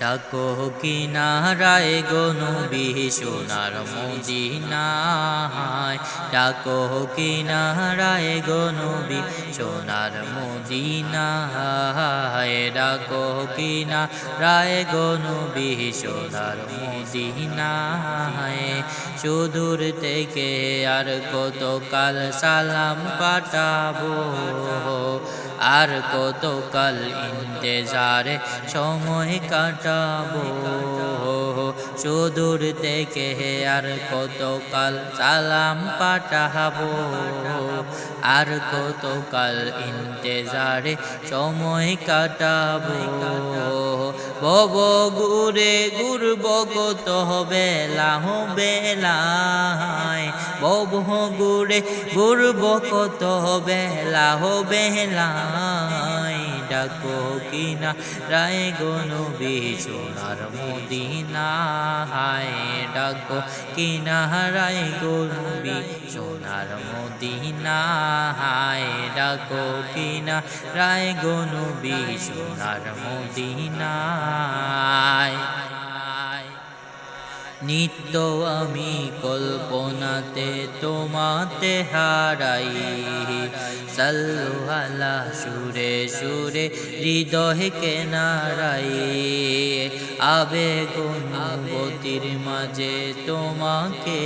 ডাকো কিনারায় গনবি সোনার মদিনায়। ডাকো কিনারায় গনবি সোনার মদিনায়। ডাকো কিনারায় গনবি সোনার মদিনায়। সুদূর থেকে আর কত কাল সালাম পাঠাবো? আর কতকাল ইন্তেজারে সময় কাটাবো? সুদূর থেকে আর কতকাল সালাম পাঠাবো? আর কতকাল ইন্তেজারে সময় কাটাবো? বব গুরে গুরব কত বেলা বেলায়। বব গুরে গুরব কত বেলা বেলায়। ডাকো কিনা? রায় গনবি সোনার হায় ডাকো কিনা? রায় গনবি সোনার হায় ডাকো কিনা? রায় গনবি সোনার মদিনায় নিত্য আমি কল্পনাতে তোমাতে হারাই। সাল্লু আলা সুরে সুরে হৃদয় কেনারাই আবেগ অনুভূতির মাঝে তোমাকে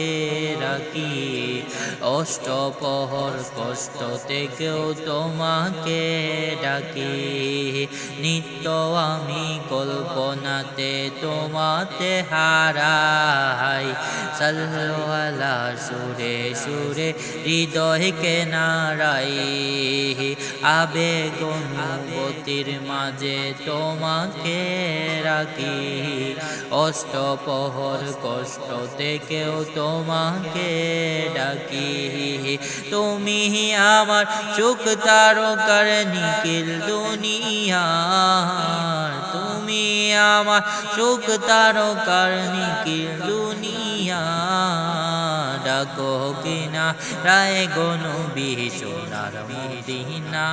রাখি। অষ্টপহর কষ্ট থেকেও তোমাকে ডাকি। নিত্য আমি কল্পনাতে তোমাতে হারাই। সাল্লা সুরে সুরে হৃদয় কেনারাই আবেগ অনুভূতির মাঝে তোমাকে রাখি। অষ্টপহর কষ্ট থেকেও তোমাকে ডাকি। তুমি আমার চোখ তারকার নিখিল দুনিয়া। তুমি আমার চোখ তারকার নিখিল দুনিয়া। ডাকো কিনা? রায় গনবি সোনার মদিনা।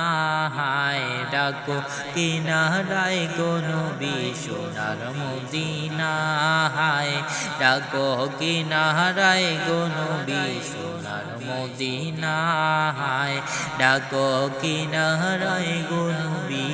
হায়, ডাকো কিনা? রায় গনবি সোনার মদিনা। হায়, ডাকো কিনা? রায় গনবি সোনার মদিনা। হায়, ডাকো কিনা? রায় গনবি